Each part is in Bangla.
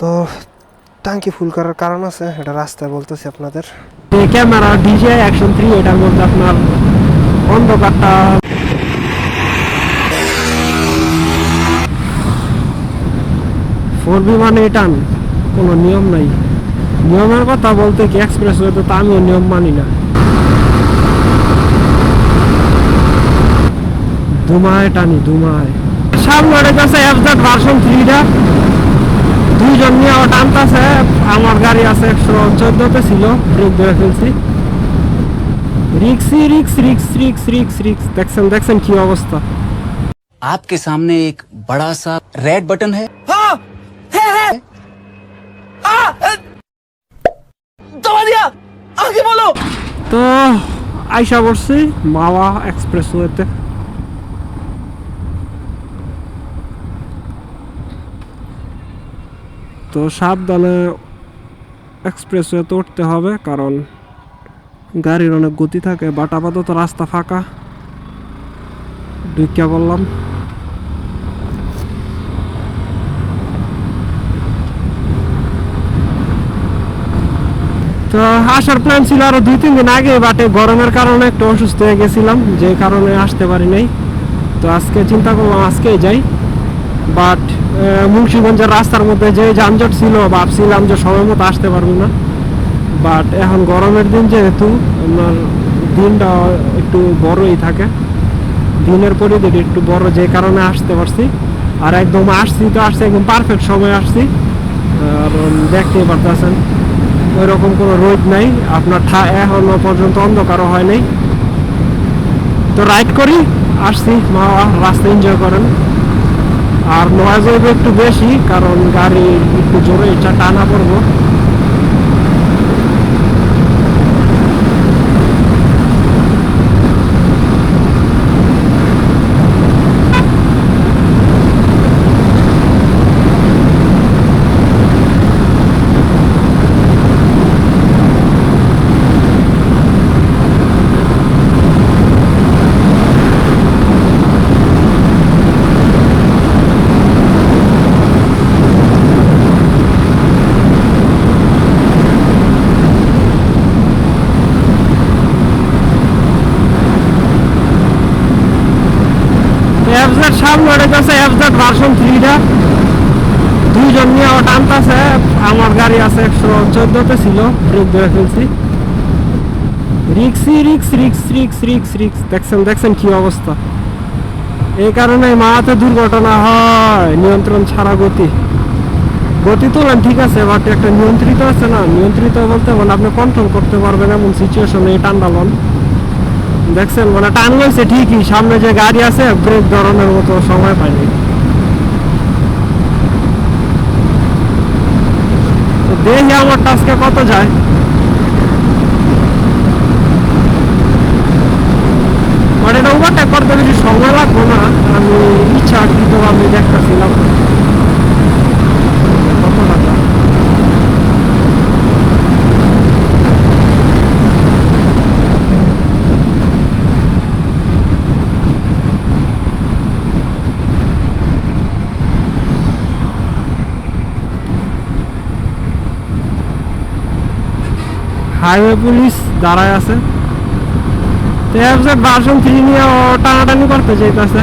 তো টাঙ্কি ফুল করার কারণ আছে, এটা রাস্তায় বলতেছি আপনাদের। ক্যামেরা ডিজে অ্যাকশন থ্রি এটার মধ্যে আপনার অন্ধকারটা। ফোর বি মানে টান কোনো নিয়ম নাই। নিয়মের কথা বলতে কি এক্সপ্রেস ওয়ে তো আমিও নিয়ম মানি না। দুমায় টানি দুমায় সামনে কাছে এফজেড ভার্সন থ্রিটা দুইজন নিয়ে আমার টানতেছে আমার গাড়ি আছে একশো চোদ্দতে ছিল ব্রেক ধরে ফেলছি রিক্সি রিক্স রিক্স রিক্স রিক্স রিক্স দেখছেন দেখছেন কি অবস্থা आपके सामने एक बड़ा सा रेड बटन है তো আইসা পড়ছি মাওয়া এক্সপ্রেস তো সাবধানে এক্সপ্রেস ওয়েতে উঠতে হবে, কারণ গাড়ির অনেক গতি থাকে বাট আপাতত রাস্তা ফাঁকা। ঢুকিয়া বললাম তো আসার প্ল্যান ছিল আরও দুই, তিন দিন আগে বাটে গরমের কারণে একটু অসুস্থ হয়ে গেছিলাম, যে কারণে আসতে পারি নাই। তো আজকে চিন্তা করলাম আজকেই যাই বাট মুন্সিগঞ্জের রাস্তার মধ্যে যে যানজট ছিল, ভাবছিলাম যে সময় মতো আসতে পারব না। বাট এখন গরমের দিন যেহেতু, আপনার দিনটা একটু বড়ই থাকে। দিনের পরই পরিধিটা একটু বড় যে কারণে আসতে পারছি। আর একদম আসছি তো আসছি, একদম পারফেক্ট সময় আসছি। আর দেখতেই পারতেছেন ওই রকম কোনো রোদ নাই। আপনার ঠা- এখনও পর্যন্ত অন্ধকারও হয় নাই। তো রাইড করি, আসছি, মা, রাস্তা এনজয় করেন। আর নয়েজ একটু বেশি কারণ গাড়ি একটু জোরে এটা টানা পড়ব। কাছে এফজেড ভার্সন থ্রিটা দুইজন নিয়ে আমার টানতেছে আমার গাড়ি আছে একশো চোদ্দতে ছিল ব্রেক ধরে ফেলছি। রিক্সি রিক্স রিক্স রিক্স রিক্স রিক্স দেখছেন দেখছেন কি অবস্থা? এই কারণে মারাতে দুর্ঘটনা হয়, নিয়ন্ত্রণ ছাড়া গতি। গতি ঠিক আছে বাট একটা নিয়ন্ত্রিত আছে না, নিয়ন্ত্রিত বলতে মানে আপনি কন্ট্রোল করতে পারবেন এমন সিচুয়েশনে টান্ডালন দেখছেন মানে টান গেছে ঠিকই, সামনে যে গাড়ি আছে ব্রেক ধরনের মতো সময় পাইনি। দেখি আমার টাস্কে কত যায় মানে এটা ওভারটেক করতে বেশি সময় লাগবো না আমি ইচ্ছা কিন্তু আমি দেখতেছিলাম কত টাকা হাইওয়ে পুলিশ দাঁড়ায় আছে। তো ভার্সন থ্রি নিয়ে ও টানাটানি করতে চাইতেছে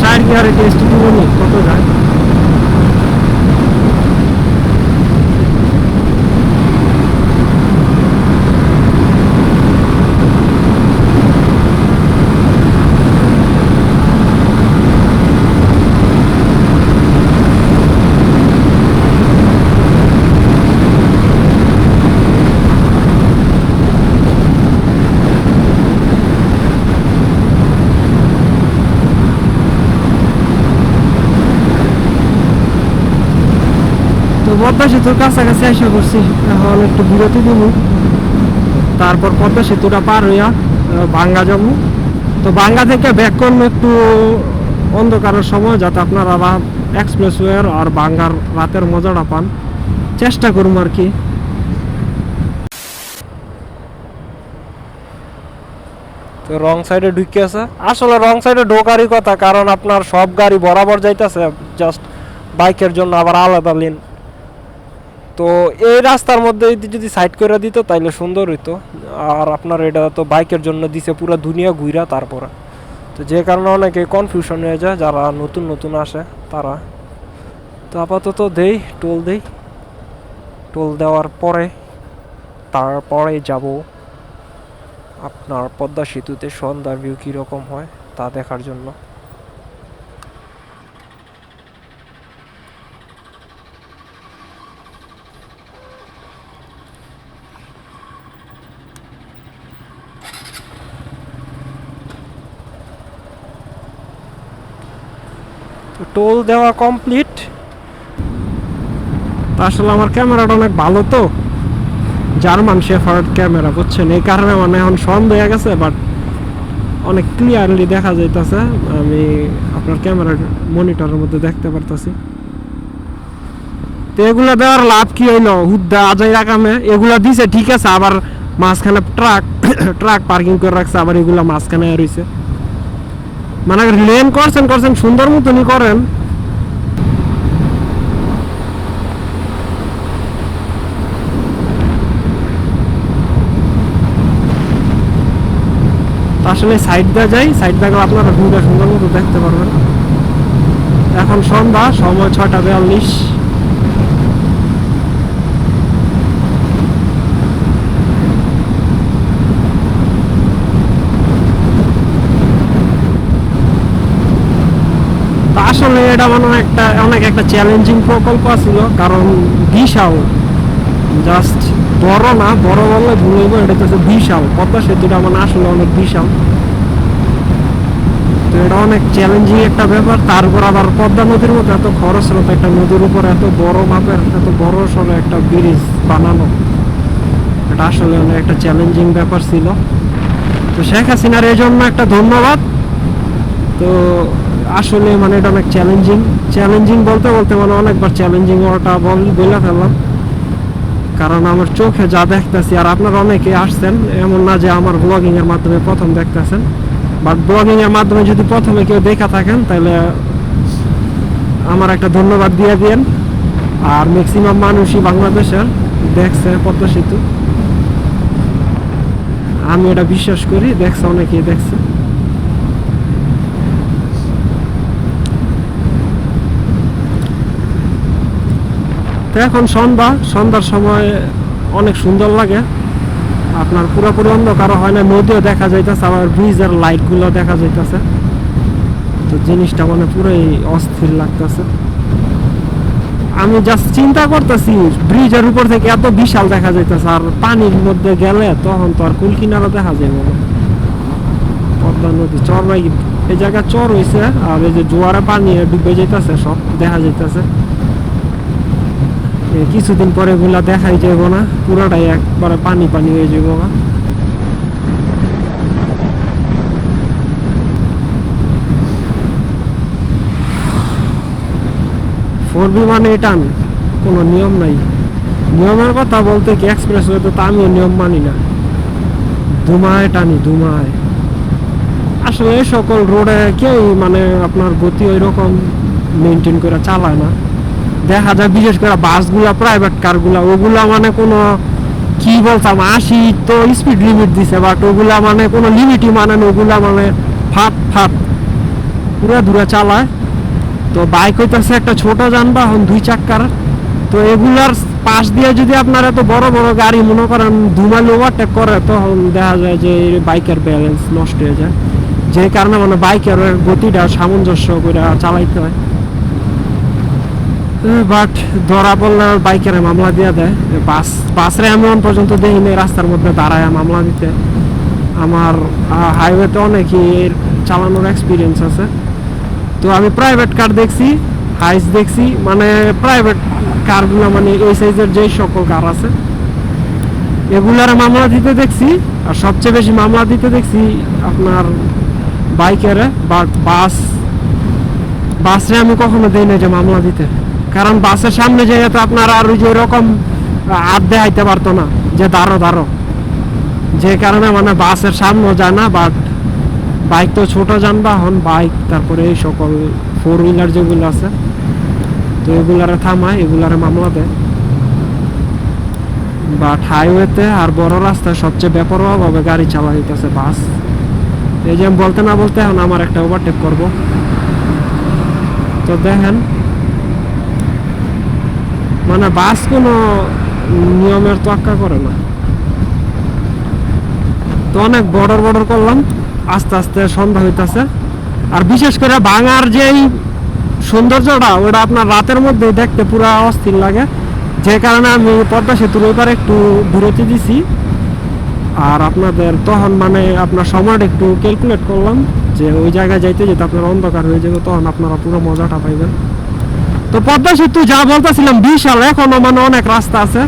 চার গিয়ারে টেস্ট দিব নি কত যায় তো পদ্মা সেতুর কাছাকাছি এসে করছি এখন একটু বিরতি দিব তারপর পদ্মা সেতুটা পার হইয়া ভাঙ্গা যাব। তো বাঙ্গা থেকে ব্যাক করলে একটু অন্ধকারের সময়, যাতে আপনারা এক্সপ্রেসওয়ের আর বাঙ্গার রাতের মজাটা পান। চেষ্টা করুন আর কি। তো রং সাইডে ঢুকে আছে। আসলে রং সাইডে ঢোকারই কথা, কারণ আপনার সব গাড়ি বরাবর যাইতেছে জাস্ট বাইকের জন্য আবার আলাদা লেন তো এই রাস্তার মধ্যে যদি- সাইড করে দিত, তাইলে সুন্দর হইতো। আর আপনার এটা তো বাইকের জন্য দিছে পুরো দুনিয়া ঘুরা তারপরে। তো যে কারণে অনেকে কনফিউশন হয়ে যায়, যারা নতুন নতুন আসে, তারা। তো আপাতত দেই টোল দেই। টোল দেওয়ার পরে তারপরে যাব আপনার পদ্মা সেতুতে। সন্ধ্যার ভিউ কীরকম হয়, তা দেখার জন্য তো টোল দেওয়া কমপ্লিট আসলে আমার ক্যামেরাটা অনেক ভালো তো। জার্মান শেফার্ড ক্যামেরা, বুঝছেন? এই কারণে মানে এখন সন্দেহ হয়ে গেছে বাট অনেক ক্লিয়ারলি দেখা যাইতেছে। আমি আপনার ক্যামেরার মনিটরের মধ্যে দেখতে পারতাছি। তো এগুলা দেওয়ার লাভ কি হইল? হুদ্দা আজাই রাখামে এগুলা দিছে, ঠিক আছে, আবার মাঝখানে ট্রাক ট্রাক পার্কিং করে রাখছে, আবার এগুলা মাঝখানে রইছে। মানে লেন করছেন করছেন, সুন্দর মতনই করেন। আসলে সাইড দা যাই সাইড দা আপনারা ভিউটা সুন্দর মতো দেখতে পারবেন। এখন সন্ধ্যা, সময় ছটা বিয়াল্লিশ তো আসলে এটা মানে একটা, অনেক একটা চ্যালেঞ্জিং প্রকল্প ছিল কারণ বিশাল জাস্ট বড় না, বড় বললে ভুল এটা হচ্ছে বিশাল পদ্মা সেতুটা মানে আসলে অনেক বিশাল তো এটা অনেক চ্যালেঞ্জিং একটা ব্যাপার, তারপর আবার পদ্মা নদীর মতো এত খরস্রোত একটা নদীর উপর এত বড় মাপের, এত বড় সড়ো একটা ব্রিজ বানানো, এটা আসলে অনেক একটা চ্যালেঞ্জিং ব্যাপার ছিল। তো শেখ হাসিনার এই জন্য একটা ধন্যবাদ। তো আসলে মানে এটা অনেক চ্যালেঞ্জিং চ্যালেঞ্জিং বলতে বলতে মানে অনেকবার চ্যালেঞ্জিং ওটা বল ফেললাম। কারণ আমার চোখে যা দেখতেছি, আর আপনারা অনেকে আসছেন, এমন না যে আমার ব্লগিং এর মাধ্যমে প্রথম দেখতেছেন। বাট ব্লগিং এর মাধ্যমে যদি প্রথমে কেউ দেখা থাকেন, তাহলে আমার একটা ধন্যবাদ দিয়ে দিন আর ম্যাক্সিমাম মানুষই বাংলাদেশের, দেখছে পদ্মা সেতু। আমি এটা বিশ্বাস করি, দেখছে অনেকেই দেখছে। তো এখন সন্ধ্যা, সন্ধ্যার সময় অনেক সুন্দর লাগে। আপনার পুরোপুরি অন্ধকার হয় না, নদীও দেখা যাইতেছে, আবার ব্রিজের লাইটগুলো দেখা যাইতেছে। তো জিনিসটা মানে পুরোই অস্থির লাগতেছে। আমি জাস্ট চিন্তা করতেছি ব্রিজের উপর থেকে এত বিশাল দেখা যাইতেছে, আর পানির মধ্যে গেলে তখন তো আর কুল কিনারা দেখা যায় না। পদ্মা নদী চর এই জায়গায় চর হইছে, আর এই যে জোয়ারে পানি ডুবে যাইতেছে, সব দেখা যাইতেছে। কিছুদিন পরে এগুলা দেখাই যাব না, পুরোটাই একবারে পানি পানি হয়ে যাব না ফোর বি মানে টান কোনো নিয়ম নাই। নিয়মের কথা বলতে কি এক্সপ্রেস ওয়েতে তো আমিও নিয়ম মানি না। ধুমায় টানি, ধুমায়। আসলে সকল রোডে কেউ মানে আপনার গতি ওই রকম মেনটেন করে চালায় না। দেখা যায়, বিশেষ করে বাসগুলা প্রাইভেট কারগুলা ওগুলা মানে কোনো, কি বলতাম, আশি তো স্পিড লিমিট দিছে বাট ওগুলা মানে কোনো লিমিটই মানে ওগুলা মানে ফাট ফাট, পুরা দূরে চালায়। তো বাইক হইতেছে একটা ছোট যানবাহন, দুই চাক্কার। তো এগুলার পাশ দিয়ে যদি আপনার এত বড় বড় গাড়ি মনে করেন ধুমাল ওভারটেক করে, তখন দেখা যায় যে বাইকের ব্যালেন্স নষ্ট হয়ে যায়। যে কারণে মানে বাইকের গতিটা সামঞ্জস্য করে চালাইতে হয়। বাট ধরা পড়লে বাইকের মামলা দিয়ে দেয়। বাস বাসরে আমি পর্যন্ত দেখিনি, রাস্তার মধ্যে দাঁড়ায় মামলা দিতে। আমার হাইওয়েতে অনেকই চালানোর এক্সপিরিয়েন্স আছে। তো আমি প্রাইভেট কার দেখছি হাইস দেখছি মানে প্রাইভেট কারগুলো মানে এই সাইজের যেই সকল কার আছে, এগুলার মামলা দিতে দেখছি, আর সবচেয়ে বেশি মামলা দিতে দেখছি আপনার বাইকের বাট বাস বাসে আমি কখনো দেই না যে মামলা দিতে। কারণ বাসের সামনে যেয়ে তো আপনার আর যে এরকম হাত দেখাইতে পারতো না, যে দাঁড়ো দাঁড়ো। যে কারণে মানে বাসের সামনেও যায় না বাট বাইক তো ছোট যানবাহন বাইক তারপরে এই সকল ফোর হুইলার যেগুলো আছে, তো এগুলারে থামায়, এগুলারে মামলা দেয়। বাট হাইওয়েতে আর বড় রাস্তায় সবচেয়ে বেপরোয়াভাবে গাড়ি চালা দিতেছে বাস। এই যে বলতে না বলতে এখন আমার একটা ওভারটেক করব। তো দেখেন মানে বাস কোনো নিয়মের তোয়াক্কা করে না। তো অনেক বর্ডার বর্ডার করলাম, আস্তে আস্তে সন্ধ্যা হইতাছে। আর বিশেষ করে ভাঙার যেই সৌন্দর্যটা, ওটা আপনার রাতের মধ্যে দেখতে পুরো অস্থির লাগে। যে কারণে আমি পদ্মা সেতুর ওইপারে একটু বিরতি দিছি। আর আপনাদের তখন মানে আপনার সময়টা একটু ক্যালকুলেট করলাম যে ওই জায়গায় যাইতে যেতে আপনার অন্ধকার হয়ে যাবে, তখন আপনারা পুরো মজাটা পাইবেন। তো পদ্মা সেতু যা বলতেছিলাম, বিশাল। এখনও মানে অনেক রাস্তা আছে।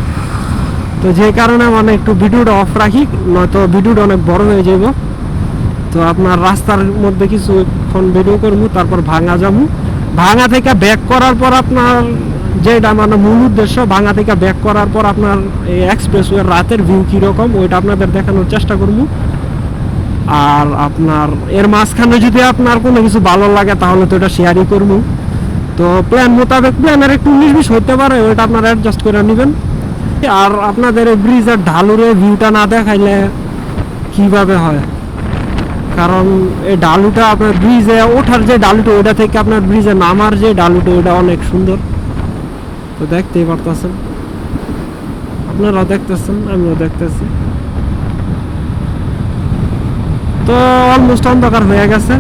তো যে কারণে মানে একটু ভিডিওটা অফ রাখি, নয়তো ভিডিওটা অনেক বড় হয়ে যাব তো আপনার রাস্তার মধ্যে কিছুক্ষণ ভিডিও করব, তারপর ভাঙা যাব। ভাঙা থেকে ব্যাক করার পর আপনার যেটা মানে মূল উদ্দেশ্য, ভাঙা থেকে ব্যাক করার পর আপনার এই এক্সপ্রেসওয়ের রাতের ভিউ কীরকম, ওইটা আপনাদের দেখানোর চেষ্টা করব। আর আপনার এর মাঝখানে যদি আপনার কোনো কিছু ভালো লাগে, তাহলে তো এটা শেয়ারই করব। তো প্ল্যান মোতাবেক প্ল্যানের একটু উনিশ বিশ হতে পারে, ওইটা আপনারা অ্যাডজাস্ট করে নেবেন। আর আপনাদের এই ব্রিজের ঢালুরে ভিউটা না দেখাইলে কীভাবে হয়? কারণ এই ডালুটা আপনার ব্রিজে ওঠার যে ডালুটা ওইটা থেকে আপনার ব্রিজে নামার যে ডালুটা ওইটা অনেক সুন্দর। তো দেখতেই পারতেছেন। আপনারাও দেখতেছেন, আমিও দেখতেছি। তো অলমোস্ট অন্ধকার হয়ে গেছে।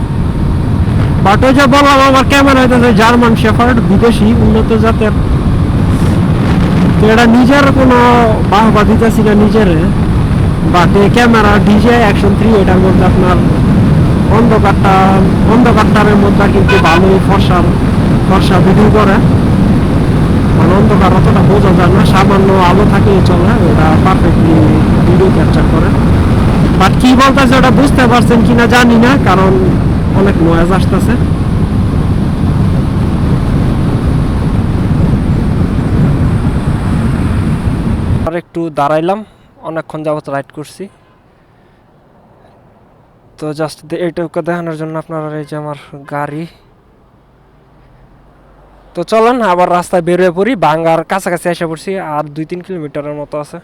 বাট ওই যে বললাম আমার ক্যামেরা হইতেছে জার্মান শেফার্ড, বিদেশি উন্নত জাতের। তো এটা নিজের কোনো বাহবা দিতেছি না নিজের। But camera DJ action three এটার মধ্যে আপনার অন্ধকারটা অন্ধকারটার মধ্যে কিন্তু ভালোই ফর্সার, ফর্সা ভিডিও করে। মানে অন্ধকার অতটা বোঝা যায় না, সামান্য আলো থাকলেই চলে ওটা পারফেক্টলি ভিডিও ক্যাপচার করে। বাট কি বলতেছে ওটা বুঝতে পারছেন কিনা জানি না, কারণ অনেক নয়েজ আসতেছে। আর একটু দাঁড়াইলাম, অনেকক্ষণ যাবত রাইড করছি। তো জাস্ট এইটুকু দেখানোর জন্য আপনারা এই যে আমার গাড়ি। তো চলেন, আবার রাস্তায় বেরোয় পড়ি বাঙ্গার কাছাকাছি এসে পড়ছি, আর দুই তিন কিলোমিটারের মতো আছে।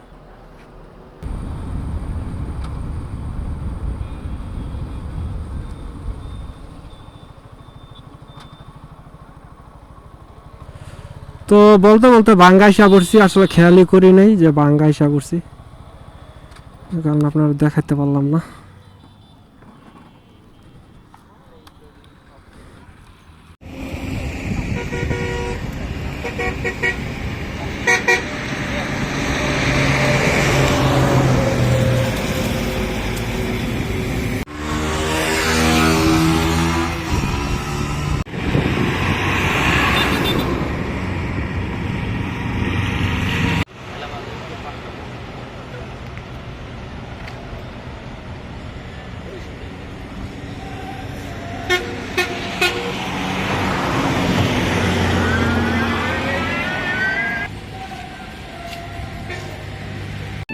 তো বলতে বলতে বাঙ্গা এসে পড়ছি আসলে খেয়ালই করি নাই যে বাঙ্গা এসে পড়ছি কারণ আপনার দেখাতে পারলাম না।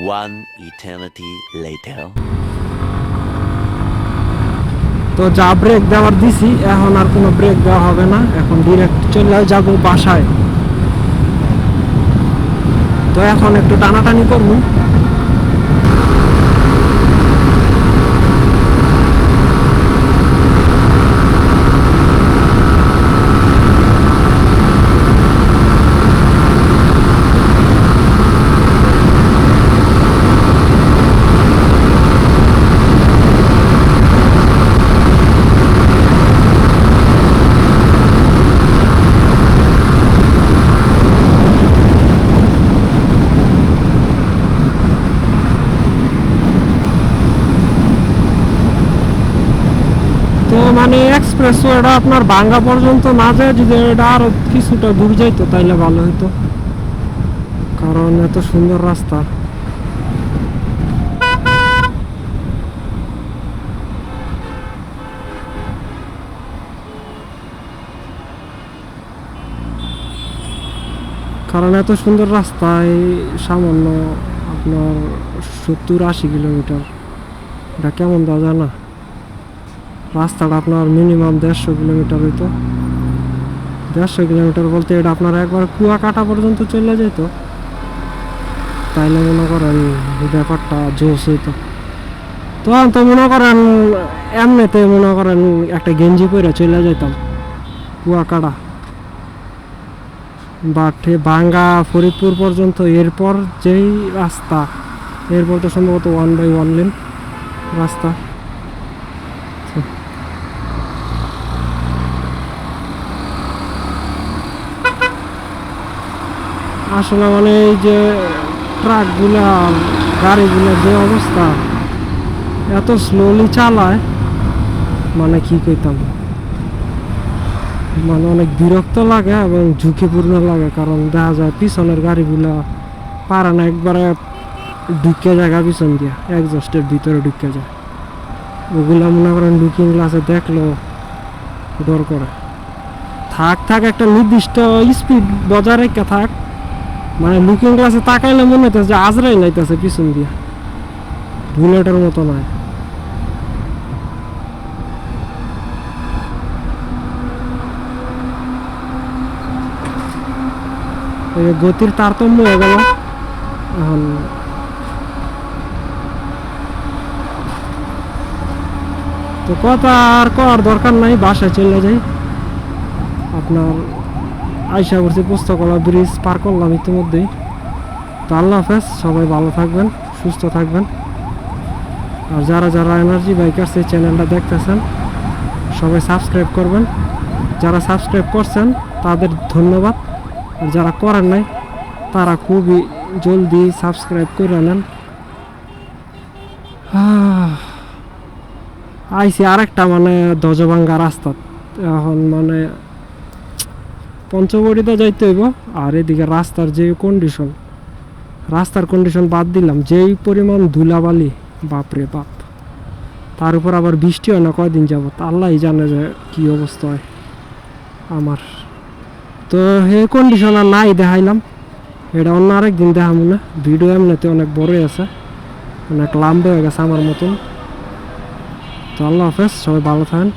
One eternity later. তো যা ব্রেক দেওয়ার দিছি, এখন আর কোনো ব্রেক দেওয়া হবে না। এখন ডিরেক্ট চলে যাব বাসায়। তো এখন একটু টানাটানি করব। পেয়েছ এটা আপনার বাঙ্গা পর্যন্ত না যায়, যদি এটা আরও কিছুটা দূর যাইতো, তাইলে ভালো হতো কারণ এত সুন্দর রাস্তা। কারণ এত সুন্দর রাস্তায় সামান্য আপনার সত্তর আশি কিলোমিটার। এটা কেমন দাদা না রাস্তাটা আপনার মিনিমাম দেড়শো কিলোমিটার হইতো। দেড়শো কিলোমিটার বলতে এটা আপনার একবার কুয়াকাটা পর্যন্ত চলে যেত। তাইলে মনে করেন ব্যাপারটা জোশ হইতো। তখন তো মনে করেন, এমনিতে মনে করেন একটা গেঞ্জি পরে চলে যেতাম কুয়াকাটা। বাট বাঙ্গা ফরিদপুর পর্যন্ত এরপর যেই রাস্তা, এরপর তো সম্ভবত ওয়ান বাই ওয়ান লেন রাস্তা। আসলে মানে এই যে ট্রাকগুলা গাড়িগুলোর যে অবস্থা, এত স্লোলি চালায় মানে কি কইতাম? মানে অনেক বিরক্ত লাগে এবং ঝুঁকিপূর্ণ লাগে, কারণ দেখা যায় পিছনের গাড়িগুলা পারে না, একবারে ঢুকে জায়গা পিছন দিয়া একজস্টের ভিতরে ঢুকে যায়। ওগুলা মনে করেন লুকিং গ্লাসে দেখল ডর করে। থাক থাক, একটা নির্দিষ্ট স্পিড বজায় রেখে থাক। মানে লুকিং গ্লাসে তাকাইলে মনে হইতেছে যে আজরাই লাইতেছে পিছন দিয়া। বুলেটের মতো নয় গতির তারতম্য হয়ে গেল। এখন তো কথা আর করার দরকার নাই, বাসায় চলে যাই। আপনার আইসা করছি পুস্তকলা ব্রিজ পার করলাম ইতিমধ্যেই। তো আল্লাহ হাফেজ, সবাই ভালো থাকবেন, সুস্থ থাকবেন। আর যারা যারা এনার্জি বাইকার্স এই চ্যানেলটা দেখতেছেন, সবাই সাবস্ক্রাইব করবেন। যারা সাবস্ক্রাইব করছেন, তাদের ধন্যবাদ। আর যারা করেন নাই, তারা খুবই জলদি সাবস্ক্রাইব করে নেন। আইসি আরেকটা মানে দজভাঙ্গা রাস্তা। এখন মানে পঞ্চবড়িতে যাইতে হইব, আর এদিকে রাস্তার যে কন্ডিশন রাস্তার কন্ডিশন বাদ দিলাম, যেই পরিমাণ ধুলাবালি, বাপরে বাপ। তার উপর আবার বৃষ্টি হয় না, কয়দিন যাব আল্লাহই জানে যে কি অবস্থা হয় আমার। তো হে কন্ডিশন আর নাই দেখাইলাম। এটা অন্য আরেকদিন দেখাবো না। ভিডিও এমনিতে অনেক বড়ই আছে, অনেক লাম্বে হয়ে গেছে আমার মতন। তো আল্লাহ হাফেজ, সবাই ভালো থাকেন।